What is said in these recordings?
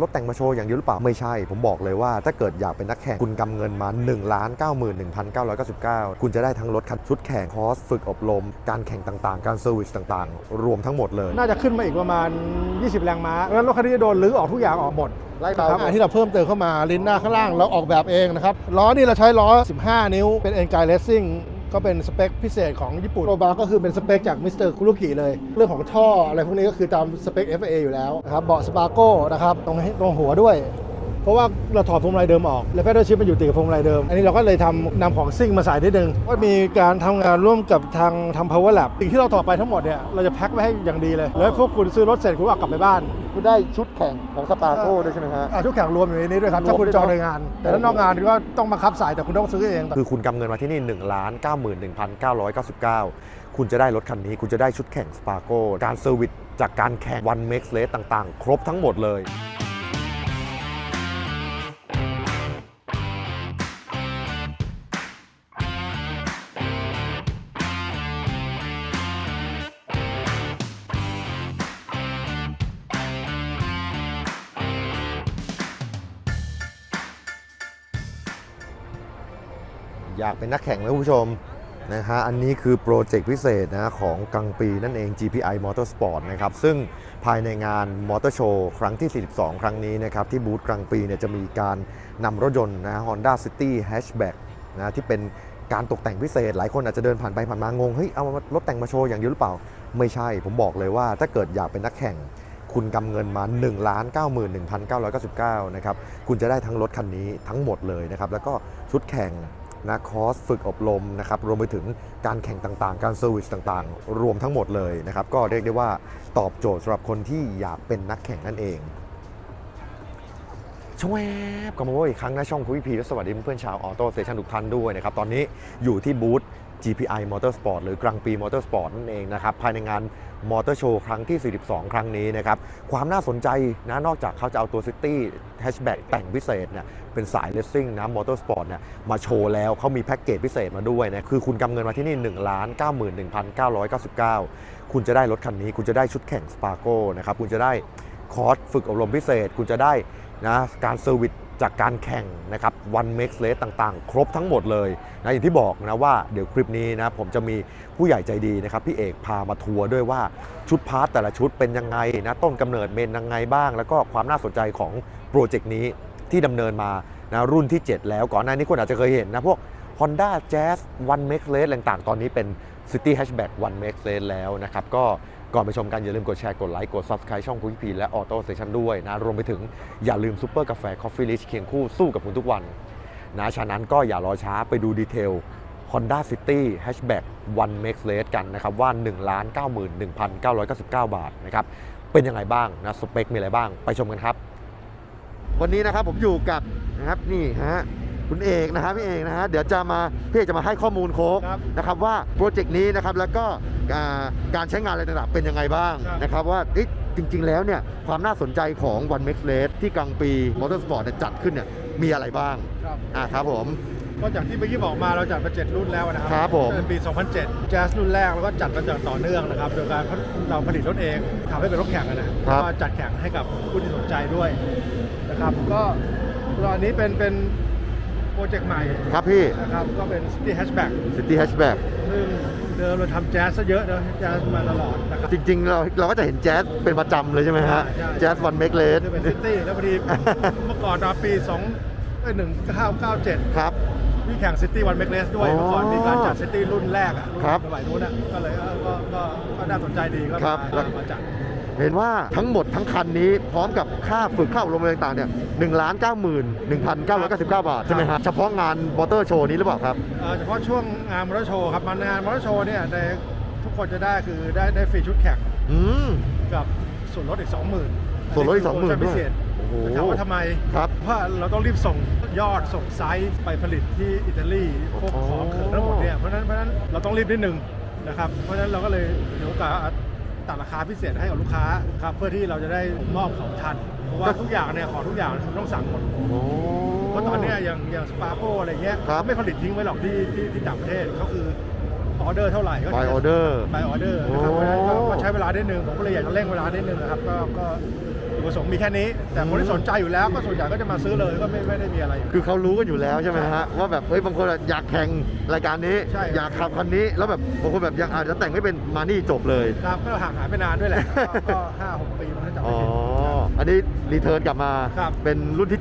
รถแต่งมาโชว์อย่างเดียวหรือเปล่าไม่ใช่ ผมบอกเลยว่าถ้าเกิดอยากเป็นนักแข่งคุณกำเงินมา1 9 1 9 9 9 คุณจะได้ทั้งรถคันชุดแข่งคอร์สฝึกอบรม การแข่งต่างๆ การเซอร์วิสต่างๆ รวมทั้งหมดเลย น่าจะขึ้นมาอีกประมาณ 20 แรงม้า แล้วรถคันนี้จะโดนรื้อออกทุกอย่างออกหมดไล่ครัเบาบอันที่เราเพิ่มเติมเข้ามาลิ้นหน้าข้างล่างเราออกแบบเองนะครับล้อนี่เราใช้ล้อ 15 นิ้วเป็น e n g a i Racing ก็เป็นสเปคพิเศษของญี่ปุ่นโรบาก็คือเป็นสเปคจากมิสเตอร์คุรุกิเลย เรื่องของท่ออะไรพวกนี้ก็คือตามสเปค FA อยู่แล้วนะครับเบาะสปาโก้นะครับตรงตรงหัวด้วย ราะว่าเราถอดพวงมาลัยเดิมออก แล้วแพทเทิร์นชิปมันอยู่ติดกับพวงมาลัยเดิม อันนี้เราก็เลยทำนำของซิ่งมาใส่นิดนึงว่ามีการทำงานร่วมกับทางทำ power lab สิ่งที่เราถอดไปทั้งหมดเนี่ยเราจะแพ็คไว้ให้อย่างดีเลย แล้วพวกคุณซื้อรถเสร็จคุณก็เอากลับไปบ้าน คุณได้ชุดแข่งของสปาโก้ด้วยใช่ไหมฮะอะทุกอย่างรวมอยู่ในนี้ด้วยครับถ้าคุณจองในงาน แต่ถ้านอกงานก็ต้องบังคับสายแต่คุณต้องซื้อเองคือคุณกำเงินมาที่นี่1 9 1 9 9 9 คุณจะได้รถคันนี้ คุณจะได้ชุดแข่งสปาโก้การเซอร์วิสจากการแข่งวันเม็กซ์เลสต่างๆ ครบทั้งหมดเลย อยากเป็นนักแข่งไหมคุณผู้ชมนะฮะอันนี้คือโปรเจกต์พิเศษนะของกังปีนั่นเอง GPI Motorsport นะครับซึ่งภายในงานมอเตอร์โชว์ครั้งที่ 42 ครั้งนี้นะครับที่บูธกลางปีเนี่ยจะมีการนำรถยนต์นะ Honda City Hatchback นะที่เป็นการตกแต่งพิเศษ หลายคนอาจจะเดินผ่านไปผ่านมางงเฮ้ยเอารถแต่งมาโชว์อย่างเดียวหรือเปล่า ไม่ใช่ผมบอกเลยว่าถ้าเกิดอยากเป็นนักแข่งคุณกำเงินมา 1 9 1 9 9 9 นะครับ คุณจะได้ทั้งรถคันนี้ทั้งหมดเลยนะครับ แล้วก็ชุดแข่ง นะคอร์สฝึกอบรมนะครับรวมไปถึงการแข่งต่างๆ การเซอร์วิสต่างๆ รวมทั้งหมดเลยนะครับก็เรียกได้ว่าตอบโจทย์สำหรับคนที่อยากเป็นนักแข่งนั่นเองชวบกลับมาอีกครั้งนะช่องคุยพีและสวัสดีเพื่อนชาวออโต้เซชันทุกท่านด้วยนะครับ ตอนนี้อยู่ที่บูธ GPI Motorsport หรือกลางปี Motorsport นั่นเองนะครับ ภายในงาน มอเตอร์โชว์ครั้งที่ 42 ครั้งนี้นะครับ ความน่าสนใจนะนอกจากเขาจะเอาตัว City Hatchback แต่งพิเศษเนี่ยเป็นสายเลสซิ่งนะมอเตอร์สปอร์ตเนี่ยมาโชว์แล้วเขามีแพ็กเกจพิเศษมาด้วยนะคือคุณกำเงินมาที่นี่ 1 9 1 9 9 9 คุณจะได้รถคันนี้ คุณจะได้ชุดแข่งสปาโก้นะครับคุณจะได้คอร์สฝึกอบรมพิเศษ คุณจะได้นะการเซอร์วิส จากการแข่งนะครับวันเม็กซ์เลสต่างๆ ครบทั้งหมดเลยนะอย่างที่บอกนะว่าเดี๋ยวคลิปนี้นะผมจะมีผู้ใหญ่ใจดีนะครับพี่เอกพามาทัวร์ด้วยว่าชุดพาร์ทแต่ละชุดเป็นยังไงนะต้นกำเนิดเมนยังไงบ้าง แล้วก็ความน่าสนใจของโปรเจกต์นี้ที่ดำเนินมานะรุ่นที่ 7 แล้วก่อนหน้านี้คนอาจจะเคยเห็นนะพวก Honda Jazz One Max Race ต่างๆ ตอนนี้เป็น City Hatchback One Max Race แล้วนะครับก็ ก่อนไปชมกันอย่าลืมกดแชร์ กดไลค์ กด Subscribe ช่องคุยพีและ Auto Station ด้วยนะ รวมไปถึงอย่าลืมซุปเปอร์กาแฟ Coffee Rich เคียงคู่สู้กับคุณทุกวันนะฉะนั้นก็อย่ารอช้าไปดูดีเทล Honda City Hatchback One Max Race กันนะครับ ว่า 1 9 1 9 9 9 บาทนะครับ เป็นยังไงบ้างนะสเปคมีอะไรบ้าง ไปชมกันครับ วันนี้นะครับผมอยู่กับนะครับนี่ฮะ คุณเอกนะครับพี่เอกนะฮะเดี๋ยวจะมาพี่เอกจะมาให้ข้อมูลโค้กครับนะครับว่าโปรเจกต์นี้นะครับแล้วก็อ่าการใช้งานอะไรต่างๆเป็นยังไงบ้างครับ นะครับว่าเอ๊ะจริง ๆ แล้วเนี่ยความน่าสนใจของ One Max Race ที่กลางปี Motorsport เนี่ยจัดขึ้นเนี่ยมีอะไรบ้างครับ อ่าครับผม ก็จากที่เมื่อกี้บอกมาเราจัดมา7รุ่นแล้วนะครัครับผมตั้งแต่ปี 2007แจ๊สรุ่นแรกแล้วก็จัดมาจากต่อเนื่องนะครับ โดยการเราผลิตรถเองทำให้เป็นรถแข่งกันนะแล้วก็จัดแข่งให้กับผู้ที่สนใจด้วยนะครับ ก็ตอนนี้เป็นเป็น โปรเจกต์ใหม่ครับพี่นะครับก็เป็น City Hatchback City Hatchback ซึ่งเดิมเราทำแจ๊สซะเยอะนะแจ๊สมาตลอดนะครับจริง ๆ เราเราก็จะเห็นแจ๊สเป็นประจำเลยใช่ไหมฮะใช่ใช่แจ๊ส One Max Race จะเป็นซิตี้แล้วพอดีเมื่อก่อนตอนปี2เอ้ย1997ครับมีแข่งซิตี้วันเมกเลสด้วยอ๋อเมื่อก่อนมีการจัดซิตี้รุ่นแรกอะรุ่นครับสมัยนู้นอะก็เลยเออก็ก็ก็น่าสนใจดีก็ครับมามาจัด เห็นว่าทั้งหมดทั้งคันนี้พร้อมกับค่าฝึกค่าอบรมอะไรต่างๆเนี่ยหนึ่งล้านเก้าหมื่นหนึ่งพันเก้าร้อยเก้าสิบเก้าบาท ใช่ไหมครับเฉพาะงานมอเตอร์โชว์นี้หรือเปล่าครับ เอ่อเฉพาะช่วงงานมอเตอร์โชว์ครับมันงานมอเตอร์โชว์เนี่ยในทุกคนจะได้คือได้ได้ฟรีชุดแข่งอืม กับส่วนลดอีก 20,000ส่วนลดอีกคืโปรโมชั่20,000พิเศษโอ้โห ถามว่าทำไมครับ เพราะเราต้องรีบส่งยอดส่งไซส์ไปผลิตที่อิตาลีพวกอ๋อของเขินทั้งหมดเนี่ยเพราะฉะนั้นเพราะฉะนั้นเราต้องรีบนิดนึงนะครับเพราะฉะนั้นเราก็เลยเดี๋ยวกับ ตัดราคาพิเศษให้กับลูกค้าครับเพื่อที่เราจะได้มอบของทัน เพราะว่าทุกอย่างเนี่ยของทุกอย่างคุณต้องสั่งหมดโอ้ เพราะตอนเนี้ยอย่างอย่างสปาโปอะไรเงี้ยครับเขาไม่ผลิตทิ้งไว้หรอกที่ที่ที่ต่างประเทศเขาคือออเดอร์เท่าไหร่ก็ by order ไปออเดอร์โอ้นะครับเพราะฉะนั้นก็ก็ใช้เวลาได้หนึ่งผมก็เลยอยากจะเร่งเวลาได้หนึ่งนะครับก็ก็ ปกประสงค์มีแค่นี้ แต่คนที่สนใจอยู่แล้วก็ส่วนใหญ่ก็จะมาซื้อเลยก็ไม่ไม่ได้มีอะไร คือเขารู้กันอยู่แล้วใช่ไหมฮะว่าแบบเฮ้ยบางคนอยากแข่งรายการนี้ ใช่ อยากขับคันนี้แล้วแบบบางคนแบบยังอาจจะแต่งไม่เป็นมานี่จบเลยครับก็ห่างหายไปนานด้วยแหละก็ก็ห้าหกปีมันก็จำอ๋ไม่อผิด อันนี้รีเทิร์นกลับมาครับ เป็นรุ่นที่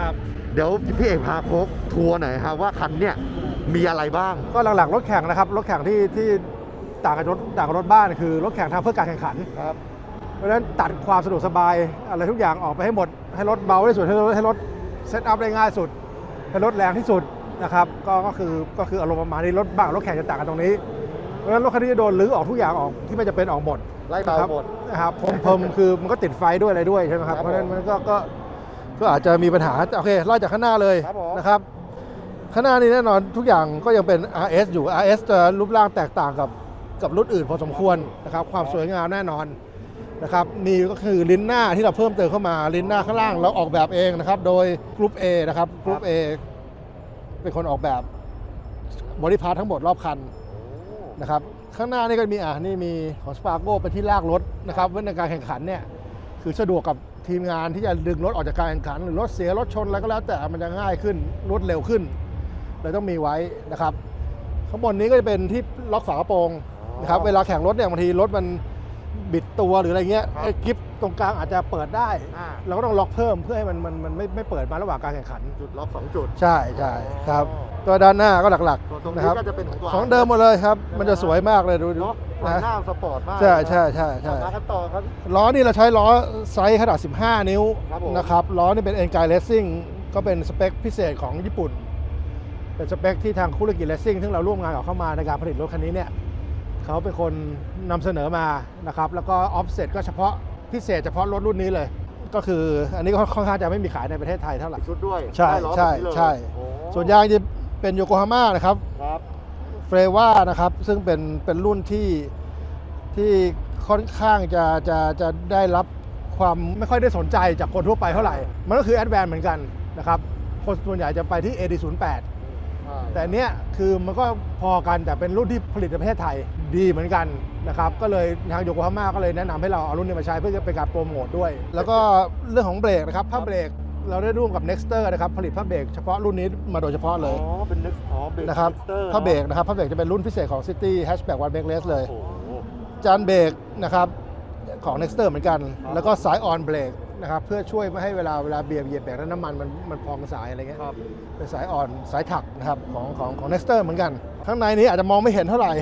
ครับ 7 เดี๋ยวพี่เอกพาโคกทัวร์หน่อยฮะว่าคันเนี่ยมีอะไรบ้าง ก็หลักๆรถแข่งนะครับรถแข่งที่ที่ต่างกับรถต่างกับรถบ้านคือรถแข่งทำเพื่อการแข่งขัน ครับ เพราะฉะนั้นตัดความสะดวกสบายอะไรทุกอย่างออกไปให้หมด ให้รถเบาที่สุด ให้รถให้รถเซตอัพได้ง่ายสุด ให้รถแรงที่สุดนะครับก็ก็คือก็คืออารมณ์ประมาณนี้รถบ้างรถแข่งจะต่างกันตรงนี้เพราะฉะนั้นรถคันนี้จะโดนรื้อออกทุกอย่างออกที่ไม่จะเป็นออกหมดไล่เบานะครับหมดนะครับผมผมคือมันก็ติดไฟด้วยอะไรด้วยใช่ไหมครับครับเพราะฉะนั้นมันก็ก็ก็อาจจะมีปัญหาโอเคไล่จากข้างหน้าเลยครับผมนะครับข้างหน้านี้แน่นอนทุกอย่างก็ยังเป็น RS อยู่ RS จะรูปร่างแตกต่างกับกับรุ่นอื่นพอสมควรนะครับความสวยงามแน่นอน นะครับมีก็คือลิ้นหน้าที่เราเพิ่มเติมเข้ามาลิ้นหน้าข้างล่างเราออกแบบเองนะครับ โดยกรุ๊ป A นะครับกรุ๊ป A เป็นคนออกแบบบริพาร์ททั้งหมดรอบคันนะครับข้างหน้านี่ก็มีอะนี่มีของสปาร์โกเป็นที่ลากรถนะครับเว้นในการแข่งขันเนี่ยคือสะดวกกับทีมงานที่จะดึงรถออกจากการแข่งขันหรือรถเสียรถชนอะไรก็แล้วแต่มันจะง่ายขึ้นรวดเร็วขึ้นเลยต้องมีไว้นะครับ ข้างบนนี้ก็จะเป็นที่ล็อกฝากระโปรงนะครับเวลาแข่งรถเนี่ยบางทีรถมัน บิดตัวหรืออะไรเงี้ยครับไอ้กิฟตรงกลางอาจจะเปิดได้ อ่า เราก็ต้องล็อกเพิ่มเพื่อให้มันมันมันไม่ไม่เปิดมาระหว่างการแข่งขัน จุดล็อกสองจุด ใช่ใช่ครับ อ๋อ ตัวด้านหน้าก็หลักส่วนตรงๆนะนี้ครับ ก็จะเป็นของตัว ของเดิมหมดเลยครับ มันจะสวยมากเลยดูดูเนาะฝั่งนะหน้าสปอร์ตมากใช่ใช่ใช่ใช่ มากันต่อครับ ล้อนี่เราใช้ล้อไซส์ขนาด 15 นิ้วครับผม นะครับ ล้อนี่เป็น e n g a i Racing ก็เป็นสเปคพิเศษของญี่ปุ่น เป็นสเปคที่ทางคุรกิ Racing ซึ่งเราร่วมงานกับเข้ามาในการผลิตรถคันนี้เนี่ย เขาเป็นคนนำเสนอมานะครับ แล้วก็ offset ก็เฉพาะพิเศษเฉพาะรถรุ่นนี้เลย ก็คืออันนี้ก็ค่อนข้างจะไม่มีขายในประเทศไทยเท่าไหร่ ชุดด้วยใช่ได้ล้อใช่แบบนี้เลยใช่ โอ้ส่วนยางจะเป็นโยโกฮาม่านะครับครับเฟรว่านะครับ ซึ่งเป็นเป็นรุ่นที่ที่ค่อนข้างจะจะจะได้รับความไม่ค่อยได้สนใจจากคนทั่วไปเท่าไหร่ มันก็คือแอดแวนเหมือนกันนะครับ คนส่วนใหญ่จะไปที่ AD08 แต่เนี้ยคือมันก็พอกันแต่เป็นรุ่นที่ผลิตในประเทศไทยดีเหมือนกันนะครับก็เลยทางโยโกฮาม่าก็เลยแนะนำให้เราเอารุ่นนี้มาใช้เพื่อเป็นการโปรโมทด้วย แล้วก็เรื่องของเบรกนะครับผ้าเบรกเราได้ร่วมกับ Nexter นะครับผลิตผ้าเบรกเฉพาะรุ่นนี้มาโดยเฉพาะเลย อ๋อ เป็นนึกอ๋อเบรกนะครับเตอร์ผ้าเบรกนะครับผ้าเบรกจะเป็นรุ่นพิเศษของ City Hatchback One Brake Race เลย โอ้โห จานเบรกนะครับของ Nexter เหมือนกัน ครับ แล้วก็สายออนเบรก นะครับเพื่อช่วยไม่ให้เวลาเวลาเบียร์เหยียบเบรกแล้วน้ำมันมันมันพองสายอะไรเงี้ยครับเป็นสายอ่อนสายถักนะครับของของของ Nexter เหมือนกัน ข้างในนี้อาจจะมองไม่เห็นเท่าไหร่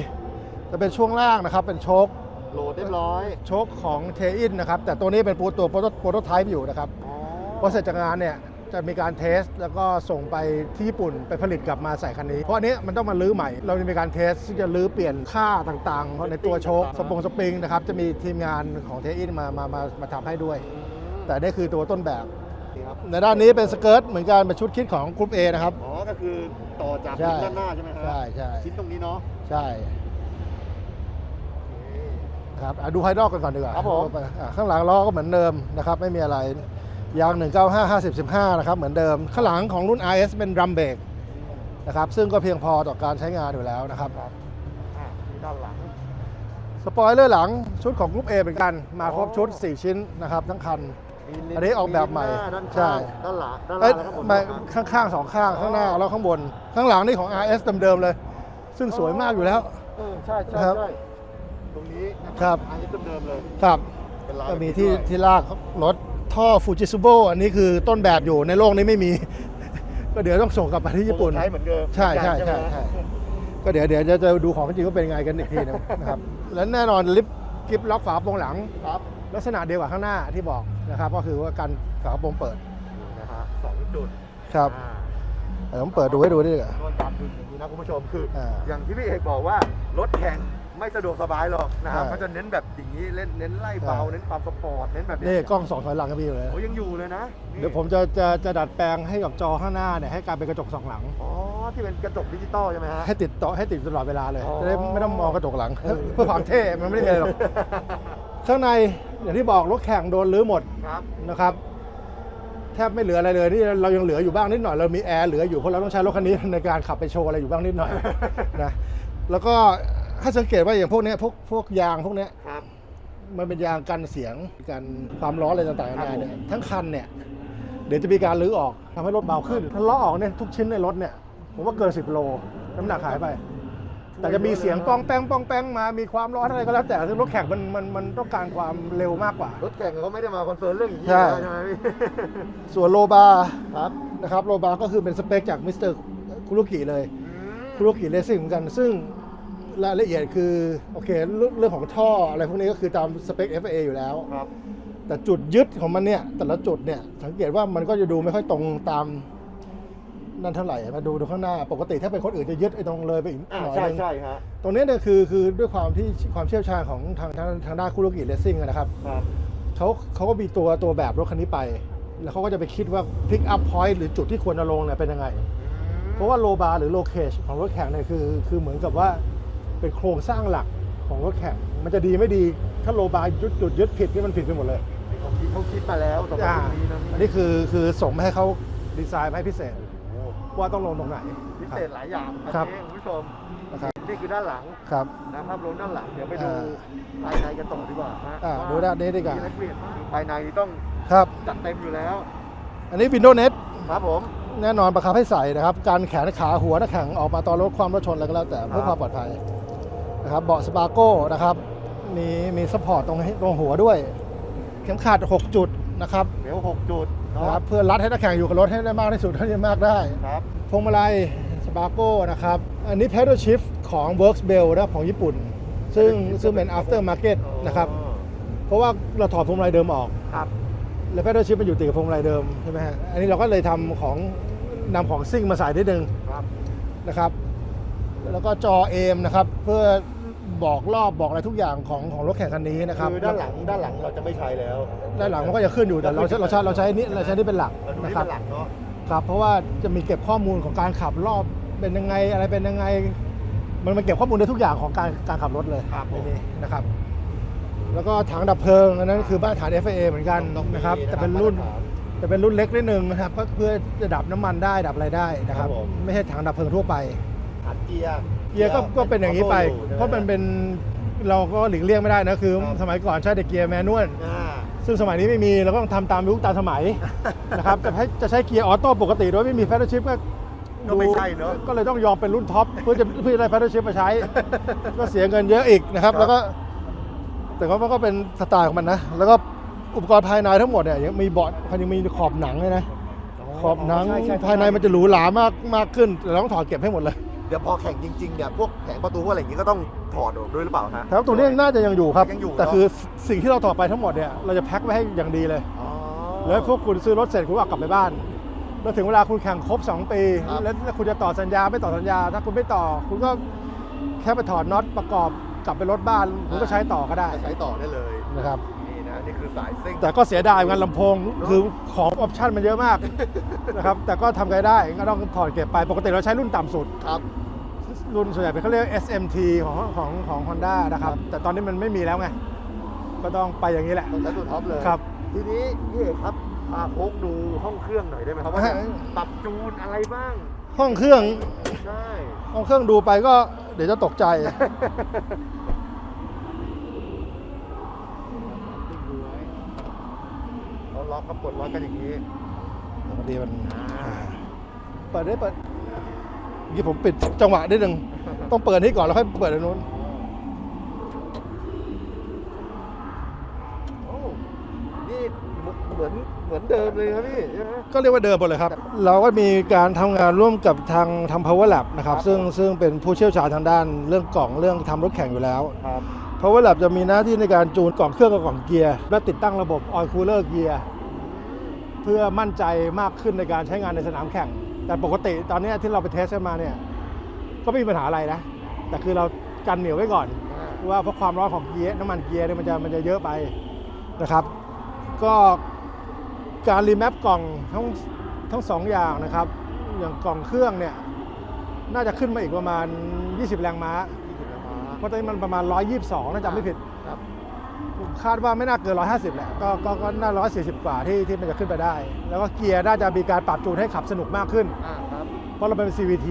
จะเป็นช่วงล่างนะครับเป็นโชคโหลดเรียบร้อย โชคของเทอินนะครับแต่ตัวนี้เป็นตัวตัวโปรโตโปรโตไทป์อยู่นะครับอ๋อพอเสร็จจากงานเนี่ยจะมีการเทสแล้วก็ส่งไปที่ญี่ปุ่นไปผลิตกลับมาใส่คันนี้ เพราะอันนี้มันต้องมาลื้อใหม่ เราจะมีการเทสที่จะลื้อเปลี่ยนค่าต่างๆ ในตัวโชคสปงสปริงนะครับจะมีทีมงานของเทอินมามามามาทำให้ด้วย แต่นี่คือตัวต้นแบบ นี่ครับในด้านนี้เป็นสเกิร์ตเหมือนกันเป็นชุดคิดของกรุ๊ป A นะครับ อ๋อก็คือต่อจากใช่ ด้านหน้าใช่ไหมครัใช่ใช่ชิ้นตรงนี้เนาะ ใช่ครับอะดูภายนอกกันก่อนดีกว่าครับผม อะข้างหลังล้อก็เหมือนเดิมนะครับ ไม่มีอะไรยาง 195 50 15 นะครับ เหมือนเดิม ข้างหลังของรุ่น RS เป็นดรัมเบรกนะครับ ซึ่งก็เพียงพอต่อการใช้งานอยู่แล้วนะครับ อะด้านหลังสปอยเลอร์หลังชุดของกรุ๊ป A เป็นกันมาครบชุด 4 ชิ้นนะครับ ทั้งคันมีลิ้ อันนี้ออกแบบใหม่ด้านน้าด้านใช่ข้างด้านหลังด้านหเอ้ลัยงแล้วข้างบนไม่ครับข้างๆสองข้างข้างหน้าแล้วข้างบน ข้างหลังนี่ของ RS เดิมๆเลย ซึ่งสวยมากอยู่แล้วเออใช่ใช่ครับใช่ตรงนี้ครับอันนี้เดิมๆเลยครับเป็นลายก็มีแบบนี้ที่ด้วยที่ลากรถท่อฟูจิซูโบอันนี้คือต้นแบบอยู่ในโลกนี้ไม่มี ก็เดี๋ยวต้องส่งกลับมาที่ญี่ปุ่นใช้เหมือนเดิมใช่ใช่เหมือนกันใช่ไหมใช่ก็เดี๋ยวเดี๋ยวจะจะดูของจริงว่าเป็นไงกันอีกทีหนึงนะครับ และแน่นอนลิฟต์กิฟล็อกฝากระโปรงหลังครับลักษณะเดียวกับข้างหน้าที่บอก นะครับ ก็คือว่าการฝากระโปรงเปิดนะฮะสองจุดครับอ่าเดี๋ยวผมเปิดดูให้ดูด้วยดีกว่า โดนตามดูอย่างนี้นะคุณผู้ชมคืออ่าอย่างที่พี่เอกบอกว่ารถแข่งไม่สะดวกสบายหรอกนะครับใช่ เขาจะเน้นแบบอย่างนี้เล่นเน้นไล่เบาใช่เน้นความสปอร์ตเน้นแบบนี่กล้องสองถอยหลังก็มีอยู่เลย โอ้ยังอยู่เลยนะนี่เดี๋ยวผมจะจะจะดัดแปลงให้กับจอข้างหน้าเนี่ยให้กลายเป็นกระจกสองหลัง อ๋อที่เป็นกระจกดิจิตอลใช่ไหมฮะ ให้ติดต่อให้ติดตลอดเวลาเลย อ๋อ จะได้ไม่ต้องมองกระจกหลังเออเพื่อความเท่ มันไม่ได้มีอะไรหรอก ข้างในอย่างที่บอกรถแข่งโดนรื้อหมดครับนะครับ แทบไม่เหลืออะไรเลยนี่เรายังเหลืออยู่บ้างนิดหน่อยเรามีแอร์เหลืออยู่เพราะเราต้องใช้รถคันนี้ในการขับไปโชว์อะไรอยู่บ้างนิดหน่อยนะแล้วก็ถ้าสังเกตว่าอย่างพวกเนี้ยพวกพวกยางพวกเนี้ยครับมันเป็นยางกันเสียงกันความร้อนอะไรต่างๆนานาเนี่ยทั้งคันเนี่ยเดี๋ยวจะมีการรื้อออกทำให้รถเบาขึ้นถ้าล้อออกเนี่ยทุกชิ้นในรถเนี่ยผมว่าเกิน10โล น้ำหนักหายไป แต่จะมีเสียงปองแป้งปองแป้งมา มีความร้อนอะไรก็แล้วแต่คือรถแข่งมันมันมันต้องการความเร็วมากกว่ารถแข่งเขาไม่ได้มาคอนเซิร์นเรื่องอย่างนี้ใช่นะใช่ไหมพี่ส่วนโลบาร์ครับนะครับโลบาร์ก็คือเป็นสเปคจากมิสเตอร์คุรุกิเลยคุโรกิเลสซิ่งเหมือนกัน ซึ่งรายละเอียดคือโอเคเรื่องเรื่องของท่ออะไรพวกนี้ก็คือตามสเปค FA อยู่แล้วครับแต่จุดยึดของมันเนี่ยแต่ละจุดเนี่ยสังเกตว่ามันก็จะดูไม่ค่อยตรงตาม นั่นเท่าไหร่มาดูดูข้างหน้า ปกติถ้าเป็นคนอื่นจะยึดไอ้ตรงเลยไปอีกอ่าหน่อยใช่นึงใช่ฮะตรงเนี้ยเนี่ยคือคือด้วยความที่ความเชี่ยวชาญของทางทางทางด้านคุโรกิเลสซิ่งนะครับครับเขาเขาก็มีตัวตัวแบบรถคันนี้ไป แล้วเขาก็จะไปคิดว่าพิกอัพพอยต์หรือจุดที่ควรจะลงเนี่ยเป็นยังไง เพราะว่าโลบาร์หรือโลเคชของรถแข่งเนี่ยคือคือเหมือนกับว่าเป็นโครงสร้างหลักของรถแข่ง มันจะดีไม่ดีถ้าโลบาร์ยุดจุดยึดผิดนี่มันผิดไปหมดเลยเขาคิดเขาคิดมาแล้วสำหรับอ่ารุ่นนี้นะอันนี้คือคือส่งมาให้เขาดีไซน์มาให้พิเศษโอ้ ว่าต้องลงตรงไหน พิเศษหลายอย่างครับอันนี้คุณผู้ชมนะครับ นี่คือด้านหลังครับ นะภาพรวมด้านหลัง เดี๋ยวไปดูอ่าภายในกันต่อดีกว่าฮะอ่าดูด้านนี้ดีกว่า มีอะไรเปลี่ยนบ้างภายในต้องครับ จัดเต็มอยู่แล้ว อันนี้ Windows Net ครับผม แน่นอนประคับให้ใส่นะครับการแขนขาหัวนักแข่งออกมาตอนลดความรถชนอะไรก็แล้วแต่เพื่อความปลอดภัยนะครับเบาะสปาโก้นะครับมีมีซัพพอร์ตตรงตรงหัวด้วย เข็มขัด 6 จุด นะครับเดี๋ยวหกจุดเนาะนะครับเพื่อรัดให้นักแข่งอยู่กับรถให้ได้มากที่สุดเท่าที่มากได้ครับพวงมาลัยสปาโก้นะครับ อันนี้ pedal shift ของ Works Bell นะของญี่ปุ่น ซึ่งซึ่งเป็น after market นะครับ เพราะว่าเราถอดพวงมาลัยเดิมออกครับแล้ว pedal shift มันอยู่ติดกับพวงมาลัยเดิมใช่ไหมฮะอันนี้เราก็เลยทำของนำของซิ่งมาใส่นิดนึงครับนะครับ แล้วก็จอเอมนะครับเพื่อ บอกรอบบอกอะไรทุกอย่างของของรถแข่งคันนี้นะครับคือด้านหลังด้านหลังเราจะไม่ใช้แล้ว ด้านหลังมันก็จะขึ้นอยู่แต่เราใช้เราใช้เราใช้นี่เราใช้นี่เป็นหลักเราดูนะที่ครับด้านหลังเนาะครับ เพราะว่าจะมีเก็บข้อมูลของการขับรอบเป็นยังไงอะไรเป็นยังไง มันมาเก็บข้อมูลได้ทุกอย่างของการการขับรถเลยครับในนี้นะครับ แล้วก็ถังดับเพลิงอันนั้นคือบ้านฐาน FA เหมือนกันต้องมีนะครับนะครับแต่เป็นรุ่นมาตรฐานแต่เป็นรุ่นเล็กนิดนึงนะครับก็เพื่อจะดับน้ำมันได้ดับอะไรได้นะครับ ครับผม ไม่ใช่ถังดับเพลิงทั่วไปอัดเกียร์ เกียร์ก็ก็เป็นอย่างนี้ไปออโต้อยู่เพราะมันเป็นเราก็หลีกเลี่ยงไม่ได้นะคือครับสมัยก่อนใช้แต่เกียร์แมนนวลอ่า ซึ่งสมัยนี้ไม่มีเราก็ต้องทำตามยุคตามสมัย นะครับจะให้จะใช้เกียร์ออโต้ปกติโดยไม่มีแฟลชิพก็ก็ไม่ใช่เนอะก็เลยต้องยอมเป็นรุ่นท็อปเพื่อจะเพื่อจะได้แฟลชิพมาใช้ ก็เสียเงินเยอะอีกนะครับ ครับ แล้วก็ แต่ว่ามันก็เป็นสไตล์ของมันนะ แล้วก็อุปกรณ์ภายในทั้งหมดเนี่ยยังมีเบาะมันยังมีขอบหนังเลยนะ ขอบหนังใช่ใช่ภายในมันจะหรูหรามากมากขึ้นแต่เราต้องถอดเก็บให้หมดเลย เดี๋ยวพอแข่งจริงๆเนี่ยพวกแผงประตูพวกอะไรอย่างงี้ก็ต้องถอดออกด้วยหรือเปล่าฮะแต่ว่าตัวนี้น่าจะยังอยู่ครับ ยังอยู่แต่เนอะ คือสิ่งที่เราถอดไปทั้งหมดเนี่ยเราจะแพ็คไว้ให้อย่างดีเลย อ๋อ แล้วพวกคุณซื้อรถเสร็จคุณก็เอากลับไปบ้าน แล้วถึงเวลาคุณแข่งครบ 2 ปี ครับ แล้วแล้วคุณจะต่อสัญญาไม่ต่อสัญญา ถ้าคุณไม่ต่อ คุณก็แค่ไปถอดน็อตประกอบกลับไปรถบ้าน คุณก็ใช้ต่อก็ได้จะใช้ต่อได้เลยนะครับ นี่นะนี่คือสายซิ่งแต่ก็เสียดายเหมือนกันลำโพงคือของออปชั่นมันเยอะมากนะครับแต่ก็ทำไงได้ก็ต้องถอดเก็บไปปกติเราใช้รุ่นต่ำสุด ครับ รุ่นส่วนใหญ่เป็นเขาเรียก SMT ของของของ Honda นะครับครับแต่ตอนนี้มันไม่มีแล้วไง ก็ต้องไปอย่างนี้แหละต้องใช้ตัวท็อปเลยครับ ทีนี้พี่เอกครับพาโค้กดูห้องเครื่องหน่อยได้ไหมครับว่าฮะปรับจูนอะไรบ้าง ห้องเครื่อง ใช่ ห้องเครื่องดูไปก็เดี๋ยวจะตกใจ เรา ล็อกก็ปลดล็อกกันอย่างนี้พอดีมันอ่าเปิดได้เปิดเมื่อกี้ผมปิดจังหวะนิดนึงต้องเปิดนี้ก่อนแล้วค่อยเปิดอันนู้นโอ้นี่เหมือนเหมือนเดิมเลยครับพี่ใช่ไหมก็เรียกว่าเดิมหมดเลยครับ เราก็มีการทำงานร่วมกับทางทำ power lab นะครับครับ ซึ่งซึ่งเป็นผู้เชี่ยวชาญทางด้านเรื่องกล่องเรื่องทำรถแข่งอยู่แล้วครับ power lab จะมีหน้าที่ในการจูนกล่องเครื่องกับกล่องเกียร์และติดตั้งระบบ oil cooler เกียร์ เพื่อมั่นใจมากขึ้นในการใช้งานในสนามแข่ง แต่ปกติตอนเนี้ยที่เราไปเทสกันมาเนี่ยก็ไม่มีปัญหาอะไรนะ แต่คือเรากันเหนียวไว้ก่อนว่าเพราะความร้อนของเกียร์น้ำมันเกียร์เนี่ยมันจะมันจะเยอะไปนะครับ ก็การรีแมปกล่องทั้งทั้งสองอย่างนะครับ อย่างกล่องเครื่องเนี่ยน่าจะขึ้นมาอีกประมาณ 20 แรงม้า เพราะตอนนี้มันประมาณ 122 น่าจะไม่ผิด ครับผมคาดว่าไม่น่าเกิน 150 แหละ ก็ก็ก็น่า 140 กว่าที่ที่มันจะขึ้นไปได้ แล้วก็เกียร์น่าจะมีการปรับจูนให้ขับสนุกมากขึ้น อ่าครับเพราะเราเป็น CVT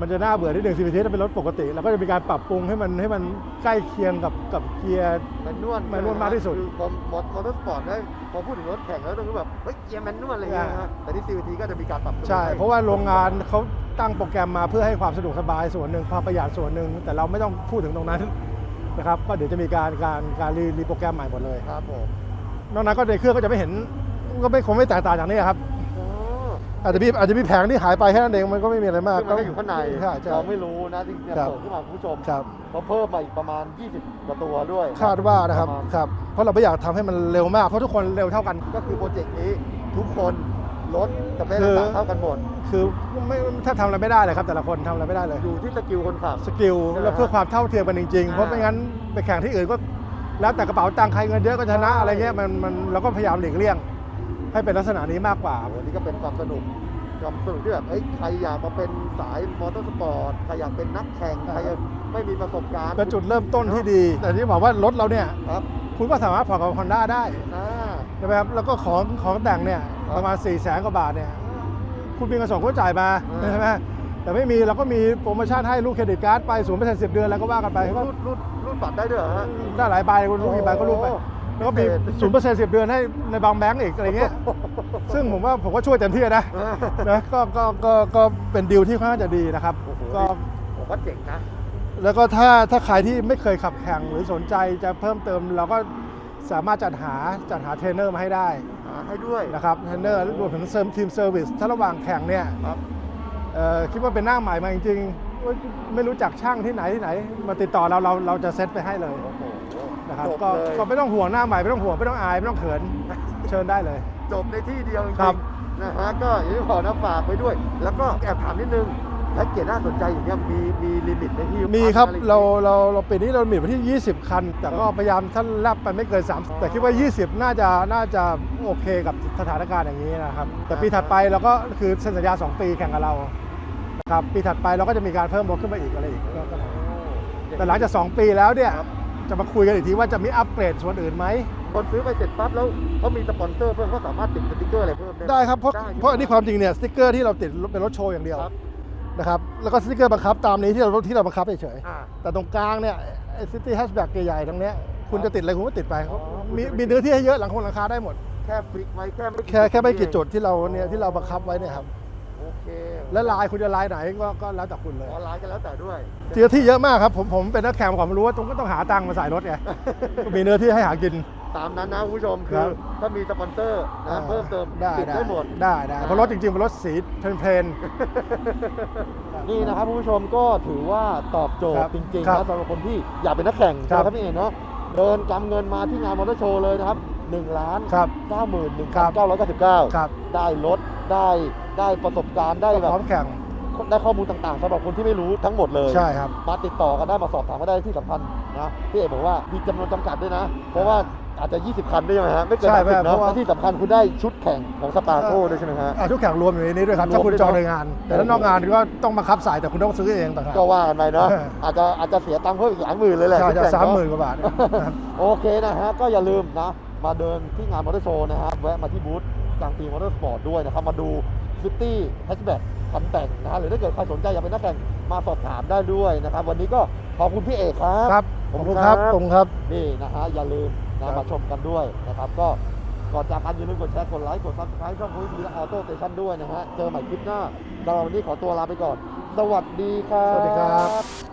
มันจะน่าเบื่อนิดหนึ่ง CVT ถ้าเป็นรถปกติเราก็จะมีการปรับปรุงให้มันให้มันใกล้เคียงกับกับเกียร์ แมนนวลแมนนวลมากที่สุดคือพอมอมอเตอร์สปอร์ตได้พอพูดถึงรถแข่งแล้วต้องรู้แบบเฮ้ยเกียร์แมนนวลอะไรอย่างเงี้ยนะฮะแต่ที่ CVT ก็จะมีการปรับปรุงใช่ห้เพราะว่าโรงงานเขาตั้งโปรแกรมมาเพื่อให้ความสะดวกสบายส่วนหนึ่งความประหยัดส่วนหนึ่งแต่เราไม่ต้องพูดถึงตรงนั้น นะครับก็เดี๋ยวจะมีการการการรีรีโปรแกรมใหม่หมดเลยครับผมนอกนั้นก็ในเครื่องก็จะไม่เห็นก็ไม่คงไม่แตกต่างจากนี้ครับอ๋ออาจจะมีอาจจะมีแผงที่หายไปแค่นั้นเองมันก็ไม่มีอะไรมาก ซึ่งมันก็อยู่ข้างในใช่ใช่ เราไม่รู้นะที่จะครับ เปิดขึ้นมาคุณผู้ชมครับ เขาเพิ่มมาอีกประมาณ 20กว่าตัวด้วยคาดว่านะครับปมาณครับเพราะเราไม่อยากทำให้มันเร็วมากเพราะทุกคนเร็วเท่ากัน ก็คือโปรเจกต์นี้ทุกคน รถสเปคคือ ต่างๆเท่ากันหมด คือไม่ถ้าทำอะไรไม่ได้เลยครับ แต่ละคนทำอะไรไม่ได้เลย อยู่ที่สกิลคนขับ สกิลใช่ไหมแล้วเพื่อความเท่าเทียมกันจริงๆ อ่า เพราะไม่งั้นไปแข่งที่อื่นก็ แล้วแต่กระเป๋าตังค์ใครเงินเยอะก็ชนะใช่อะไรเงี้ยมันมันเราก็พยายามหลีกเลี่ยง ให้เป็นลักษณะนี้มากกว่าวันนี้ก็เป็นความสนุกความสนุกที่แบบเอ้ยใครอยากมาเป็นสายมอเตอร์สปอร์ตใครอยากเป็นนักแข่ง ใครยังไม่มีประสบการณ์เป็นจุดเริ่มต้นที่ดี แต่ที่บอกว่ารถเราเนี่ย ครับคุณก็สามารถผ่อนกับฮอนด้าได้ อ่าใช่ไหมครับ แล้วก็ของของแต่งเนี่ยครับประมาณ4ี่แสนกว่าบาทเนี่ย คุณมีเงินสดก็จ่ายมาอ่าใช่ไหมแต่ไม่มีเราก็มีโปรโมชั่นให้ลูกเครดิตการ์ดไปศูนย์เปอร์เซ็นต์สิบเดือนแล้วก็ว่ากันไปก็รูดรูดรูดบัตรได้ด้วยเหรอฮะได้หลายใบคุณลูกกี่ใบก็รูดไปโอ้แล้วก็มีพิเศษศูนย์เปอร์เซ็นต์สิบเดือนให้ในบางแบงก์อีกอะไรเงี้ย ซึ่งผมว่าผมก็ช่วยเต็มที่นะอ่านะก็ก็ก็ก็เป็นดีลที่ค่อนข้างจะดีนะครับโอ้โหก็ผมว่าเจ๋งนะแล้วก็ถ้าถ้าใครที่ไม่เคยขับแข่งหรือสนใจจะเพิ่มเติมเราก็ สามารถจัดหาจัดหาเทรนเนอร์มาให้ได้หาให้ด้วยนะครับเทรนเนอร์รวมถึงเสริมทีมเซอร์วิสถ้าระหว่างแข่งเนี่ยครับเอ่อคิดว่าเป็นหน้าใหม่มาจริงๆว่าไม่รู้จักช่างที่ไหนที่ไหน มาติดต่อเราเราเราจะเซตไปให้เลยโอ้โหนะครับจบก็เลยก็ไม่ต้องห่วงหน้าใหม่ไม่ต้องห่วงไม่ต้องอายไม่ต้องเขินเชิญได้เลย จบในที่เดียวจริงครับ ๆนะฮะก็อย่างที่ขอนะฝากไปด้วย แล้วก็แอบถามนิดนึง แพ็กเกจน่าสนใจอย่างเงี้ยมีมีลิมิตไหมพี่มีครับอะไอย่งงี้ย เราเราเราปีนี้เรามีไว้ที่ 20 คัน แต่ก็พยายามท่านแลบไปไม่เกิน3แต่คิดว่า 20 น่าจะน่าจะโอเคกับสถานการณ์อย่างนี้นะครับ แต่ปีถัดไปเราก็คือเซ็นสัญญา 2 ปีแข่งกับเรานะครับปีถัดไปเราก็จะมีการเพิ่มรถขึ้นมาอีกอะไรอีกก็ก็แต่หลังจาก 2 ปีแล้วเนี่ยครับ จะมาคุยกันอีกทีว่าจะมีอัปเกรดส่วนอื่นไหม คนซื้อไปเสร็จปั๊บแล้วเขามีสปอนเซอร์เพิ่มเขาสามารถติดสติ๊กเกอร์อะไรเพิ่มได้หมได้ครับเพราะได้ใช่ไหม เพราะอันนี้ความจริงเนี่ยสติ๊กเกอร์ที่เราติดเป็นรถโชว์อย่างเดียว ครับ นะครับ แล้วก็สติ๊กเกอร์บังคับตามนี้ที่เราที่เราบังคับเฉยอ่า ๆแต่ตรงกลางเนี่ยไอ้ซิตี้แฮชแบ็กใหญ่ๆตรงเนี้ยคุณจะติดอะไรคุณก็ติดไปอ๋อ มีคุณจะไม่มีเนื้อที่ให้เยอะหลังคงหลังคาได้หมด แค่ฟลิกไว้แค่ไม่แค่แค่ไม่กี่จุดที่เราเนี่ยที่เราบังคับไว้เนี่ยครับ โอเคและลายคุณจะลายไหนก็ก็แล้วแต่คุณเลย ออนไลน์กันแล้วแต่ด้วย เนื้อที่เยอะมากครับ ผมผมเป็นนักแข่งมาก่อนผมรู้ว่าต้องก็ต้องหาตังค์มาใส่รถไงก็มีเนื้อที่ให้หากิน ตามนั้นนะคุณผู้ชมคืครัอบ ถ้ามีสปอนเซอร์นะเพิ่มเติมได้ติดได้ได้หมด ได้ได้เพราะรถจริงๆเป็นรถสีเพลน นี่นะครับคุณผู้ชมก็ถือว่าตอบโจทครัย์บจริงๆครันะบสำหรับคนที่อยากเป็นนักแข่งครับ นะครับพี่เอกเนาะเดินกำเงินมาที่งานมอเตอร์โชว์เลยนะครับ1ล้านๆครับ 9 1 9ครับ9 9 ครับได้รถได้ได้ประสบการณ์ได้ก็แบพบร้อมแข่งได้ข้อมูลต่างๆสำหรับคนที่ไม่รู้ทั้งหมดเลย ใช่ครับ มาติดต่อกันได้มาสอบถามก็ได้ที่สำคัญนะพี่เอกบอกว่ามีจำนวนจำกัดด้วยนะ เพราะว่า อาจจะ 20 คันด้วยใช่ไหมฮะ ไม่เกินใช่สามสิบเพเนาะราะว่า และที่สำคัญคุณได้ชุดแข่งของสปาโก้ด้วยใช่ไหมฮะ อะทุกแข่งรวมอยู่ในนี้ด้วยครับถ้ารวมคุณด้วยจองเนอะในงาน แต่ถ้านอกงานก็ต้องบังคับสายแต่คุณต้องซื้อเองต่างหาก ก็ว่ากันไปเนาะ เอออาจจะอาจจะเสียตังค์เพิ่มอีกหลายหมื่นเลยแหละใช่ชุดจะแข่งสามหเนมื่อะนกว่าบาทนะครับ โอเคนะฮะ ก็อย่าลืมนะ มาเดินที่งานมอเตอร์โชว์นะฮะแวะมาที่บูธกลางปีมอเตอร์สปอร์ตด้วยนะครับ มาดูซิตี้แฮชแบ็กคันแต่งนะฮะหรือถ้าเกิดใครสนใจอยากเป็นนักแข่งมาสอบถามได้ด้วยนะครับ วันนี้ก็ขอบคุณพี่เอกครับ ครับ ขอบคุณครับขอบคุณครับ นี่นะฮะอย่าลืม นะครับมาชมกันด้วยนะครับ ก็ก่อนจากกันอย่าลืมกดแชร์กดไลค์กดซับสไครต์ช่องคุยทีและออโต้สเตชันด้วยนะฮะเจอใหม่คลิปหน้าสำหรับวันนี้ขอตัวลาไปก่อน สวัสดีครับ สวัสดีครับ